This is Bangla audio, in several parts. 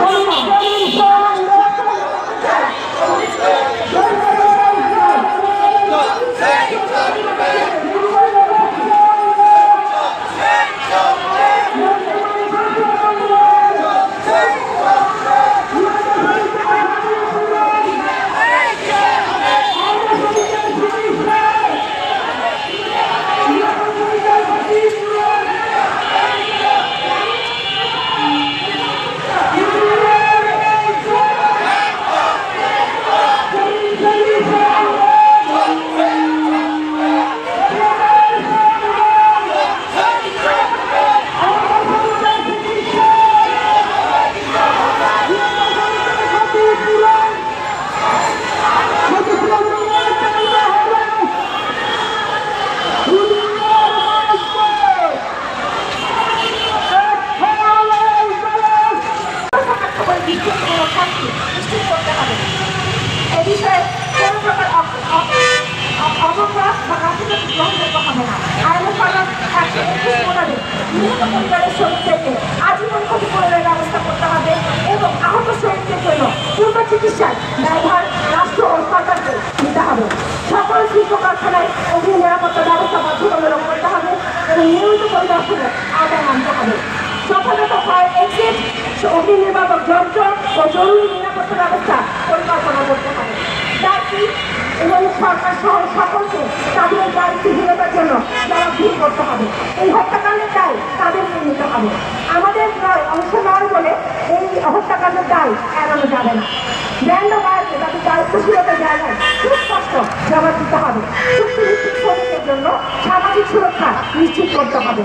এ নিহত পরিবারের শহীদদেরকে আজীবন ক্ষতিপূরণের ব্যবস্থা করতে হবে এবং আহত শহীদদের জন্য পূর্ণ চিকিৎসার দায়ভার রাষ্ট্র ও সরকারকে নিতে হবে। সকল শিল্প কারখানায় অগ্নি নিরাপত্তা ব্যবস্থা বাধ্যতামূলক করতে হবে এবং নিয়মিত পরিদর্শনে আদায় আনতে হবে। যথাযথ ফায়ার এক্সিট অগ্নি নির্বাপক যন্ত্র ও জরুরি নিরাপত্তা ব্যবস্থা পরিকল্পনা করতে হবে। দায়িত্ব এবং সরকার সহ সকলকে তাদের এই দায়িত্বহীনতার যারা জবাবদিহি করতে হবে। এই হত্যাকাণ্ডের দায় তাদের নিতে হবে। আমাদের অংশ নয় বলে এই হত্যাকাণ্ডের দায় এড়ানো যাবে না। ব্যান্ড বাড়াতে তাদের দায়িত্বশীলতা জায়গায় সুস্পষ্ট জবাব দিতে হবে। চুক্তিভিত্তিক শ্রমিকের জন্য সামাজিক সুরক্ষা নিশ্চিত করতে হবে।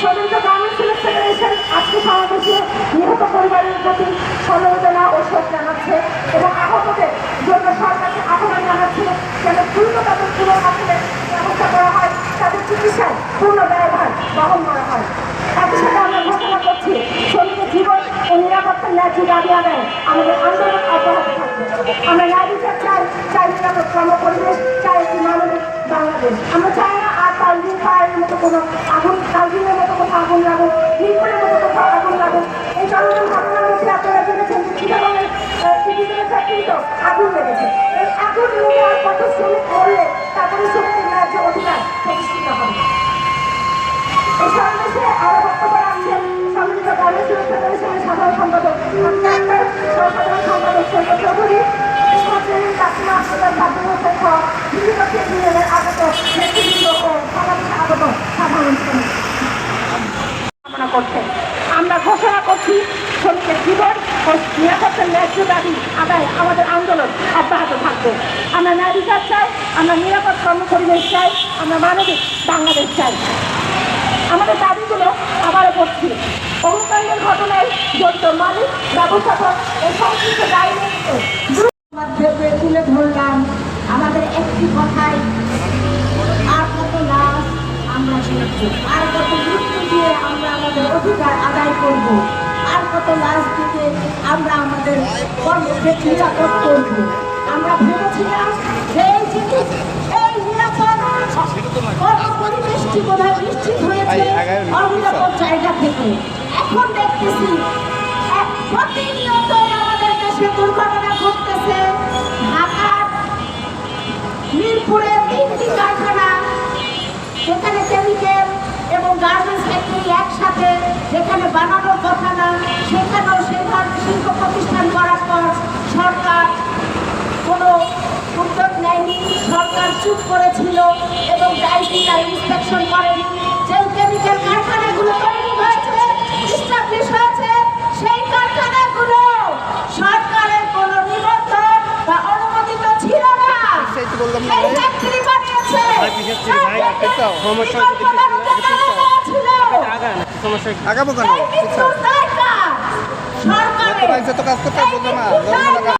স্বতন্ত্র গার্মেন্টস সিলেক্ট ফেডারেশন আজকে সমাবেশে নিহত পরিবারের প্রতি সমবেদনা ও শোক জানাচ্ছে এবং আহতদের জন্য সরকারকে আহ্বান জানাচ্ছে যেন দ্রুত তাদের হাসপাতালের ব্যবস্থা করা হয়, তাদের চিকিৎসায় পূর্ণ ব্যয়ভার বহন করা হয়। একই সাথে আমরা ঘোষণা করছি শ্রমিকের জীবন ও নিরাপত্তার ন্যায্য দাবি আদায় আমাদের আন্দোলন অব্যাহত থাকবে। আমরা ন্যায় বিচার চাই চাই নিরাপদ কর্ম পরিবেশ চাই একটি মানবিক বাংলাদেশ। আমরা চাই না আর তালদিন ফায়ারের মতো কোনো আগুন আগুন লাগুক মিরপুরের মতো কোথাও আগুন লাগুক এই চলমান ঘটনার মধ্যে আপনারা জেনেছেন যে চিটাগংয়ের টিভিজনের ফ্যাক্টরিতেও আগুন লেগেছে। এই আগুন নিয়ে আর কত শ্রমিক করলে তারপরে শ্রমিকের ন্যায্য অধিকার প্রতিষ্ঠিত হবে। সাধারণ সম্পাদক সহসাধারণ সম্পাদক আগত সাধারণ শ্রেণি করছেন আমরা ঘোষণা করছি, শ্রমিকের জীবন ও নিরাপত্তার ন্যায্য দাবি আদায়, আমাদের আন্দোলন অব্যাহত থাকবে। আমরা ন্যায় বিচার চাই, আমরা নিরাপদ কর্মপরিবেশ চাই, আমরা মানবিক বাংলাদেশ চাই। আমাদের দাবিগুলো আবারও করছি। অগ্নিকাণ্ডের ঘটনায় জড়িত মালিক, ব্যবস্থাপক ও সংশ্লিষ্ট দায়ী তুলে ধরলাম আমাদের একটি কথাই আর কত লাশ আমরা আর কত আমাদের অধিকার আদায় করব। আর কত লাশ দিতে আমরা আমাদের কর্মকে নিরাপদ করব। আমরা ভেবেছিলাম এই জিনিস এই নিরাপদ কর্মপরিবেশটি বোধহয় নিশ্চিত হয়েছে অনিরাপদ জায়গা থেকে। এখন দেখতেছি এক ফ্যাক্টরি একসাথে যেখানে বানানোর কথা না সেখানেও সেই ধরনের শিল্প প্রতিষ্ঠান করার পর সরকার কোনো উদ্যোগ নেয়নি। সরকার চুপ করেছিল এবং ডাইটিটা ইন্সপেকশন করেনি। যে কেমিক্যাল কারখানাগুলো তৈরি হয়েছে স্টাবলিশ হয়েছে সেই কারখানাগুলো সরকারের কোনো নিবন্ধন বা অনুমোদিত ছিল না। এই। ফ্যাক্টরি বানিয়েছে। ভাই, বিশেষ করে ভাই, আপনি তো সমস্যা সমস্যা? আগাবো কেন? পাইছে তো? কাজ করতে বলল না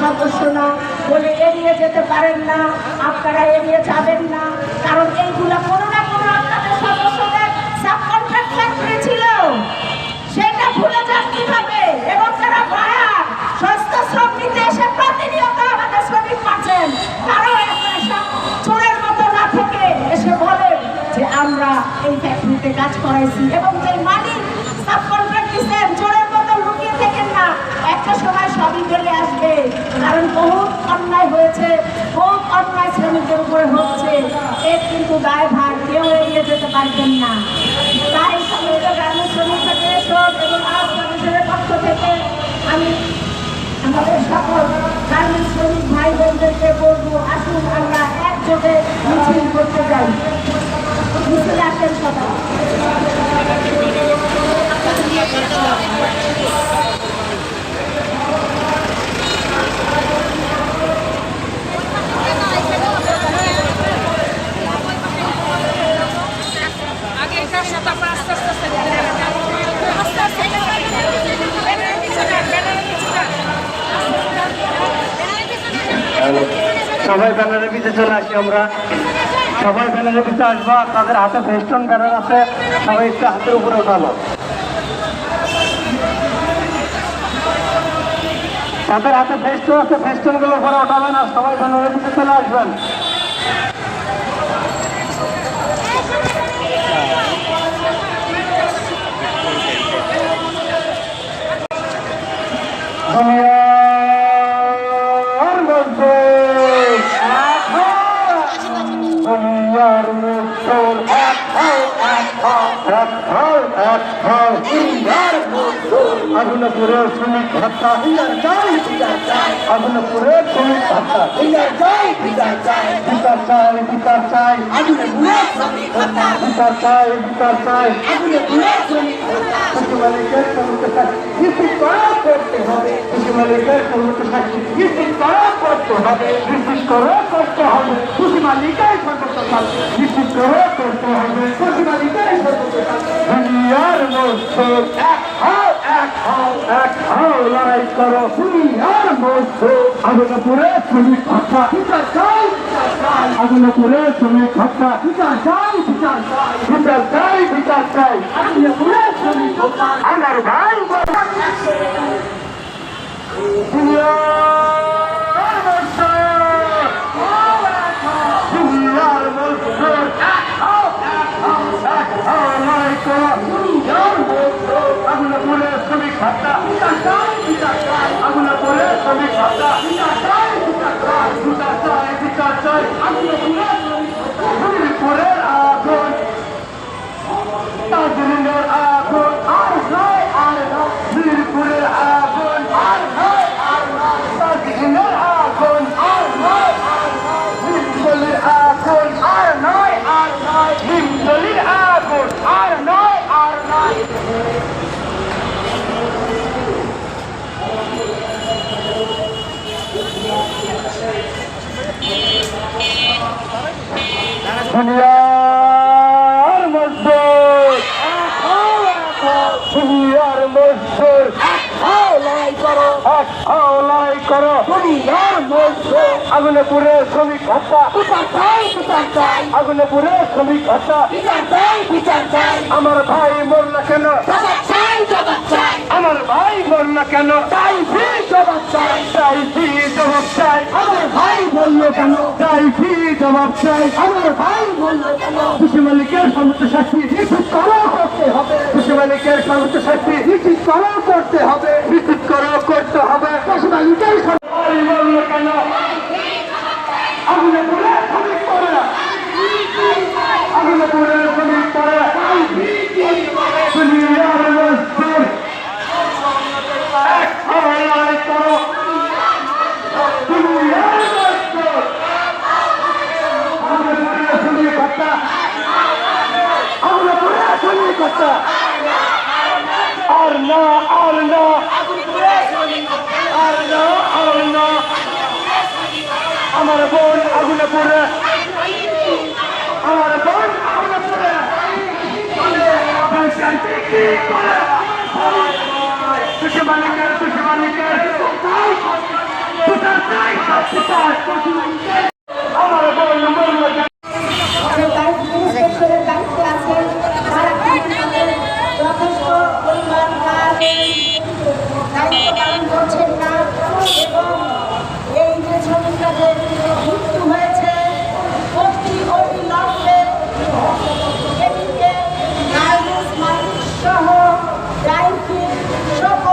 সদস্য না বলে এড়িয়ে যেতে পারেন না, আপনারা এড়িয়ে যাবেন না। কারণ এইগুলা কোনো না কোনো আপনাদের সদস্যদের সাবকন্ট্রাক্ট ফ্যাক্টরি ছিল সেটা ভুলে যান কীভাবে? এবং যারা বায়ার সস্ত শ্রম এসে প্রতিনিয়ত আমাদের শ্রমিক পাচ্ছেন। তারাও এখন চোরের মতো না থেকে এসে বলে যে, আমরা এই ফ্যাক্টরিতে কাজ করাইছি এবং যে মালিক সাব কন্ট্রাক্ট দিচ্ছেন চোরের মতো লুকিয়ে থাকেন না একটা সময় সবই বেরিয়ে আসবে। কারণ বহুত অন্যায় হয়েছে, বহুত অন্যায় শ্রমিকের উপরে হচ্ছে। এর কিন্তু দায়ভার কেউ এগিয়ে যেতে পারবেন না। তাই সমস্ত গ্রামের শ্রমিক ফেডারেশন এবং আজ মানুষের পক্ষ থেকে আমি আমাদের সকল সবাই ব্যানারের পিছিয়ে চলে আসি আমরা। সবাই ব্যানারের পিছিয়ে আসব তাদের হাতে ফেস্টন ব্যানার আছে। সবাই একটু হাতের উপরে উঠালো। তাদের হাতে ফেস্টন আছে ফেস্টনগুলো উপরে উঠাবেন আর সবাই ব্যানারের পিছিয়ে চলে আসবেন। দুনিয়ার আগুনপুরের শ্রমিক হত্যা আগুনপুরের শ্রমিক হত্যা বিচার চাই বিচার চাই বিচার চাই বিচার চাই বিচার চাই বিচার চাই কৃষি মালিকের শ্রমিকের সাথে নিশ্চিত করা করতে হবে কৃষি মালিকের শ্রমিকের সাথে নিশ্চিত করা করতে হবে নিশ্চিত করে করতে হবে কৃষি মালিকের শাস্তি নিশ্চিত করে করতে হবে সর্বোচ্চ শাস্তি দুনিয়ার মধ্যে এক হও এক হও এক হও লড়াই করো। দুনিয়ার মধ্যে আগুনপুরে আমার ভাই দুনিয়ার মধ্যে দুনিয়ার মধ্যে এক হও এক হও এক হও লড়াই করো দুনিয়ার মধ্যে আগুনপুরে শ্রমিক হত্যা বিচার চাই বিচার চাই আগুনপুরে শ্রমিক হত্যা বিচার চাই বিচার চাই বিচার চাই বিচার চাই আগুনপুরে শ্রমিক হত্যা আগুনপুরের আগুন দার্জিলিংয়ের আগুন আর নয় আর নয় মিরপুরের আগুন আর নয় আর নয় দার্জিলিংয়ের আগুন আর নয় আর নয় মিরপুরের আগুন আর নয় আর নয় মিরপুরের আগুন আর নয় আর নয় দুনিয়ার মধ্যে। দুনিয়ার মধ্যে। লড়াই করো। এক হও লড়াই করো। দুনিয়ার মধ্যে। আগুনে পুরে শ্রমিক হত্যা। বিচার চাই বিচার চাই। আগুনে পুরে শ্রমিক হত্যা। বিচার চাই বিচার চাই। আমার ভাই মরল কেন? আমার ভাই মরল কেন? চাই ফি জবাব চাই? চাই ফি জবাব চাই? আমার ভাই বলল কেন? চাই ফি জবাব চাই? আমার ভাই বলল কেন? কৃষি মালিকের সর্বোচ্চ শাস্তি নিশ্চিত করা। করতে হবে। খুশি মালিকের সর্বোচ্চ শাস্তি নিশ্চিত করা। করতে হবে। নিশ্চিত করা করতে হবে। কৃষি মালিকের ভাই বলল কেন? আগুনে পুরে করে আগুনে পুরে নিরাপত্তা আর না আর না আর না আর না আমার বোন আগুনে পড়ে আমার বোন আগুনে পড়ে দুশো মালিকের দুশো মালিকের কোথায় সব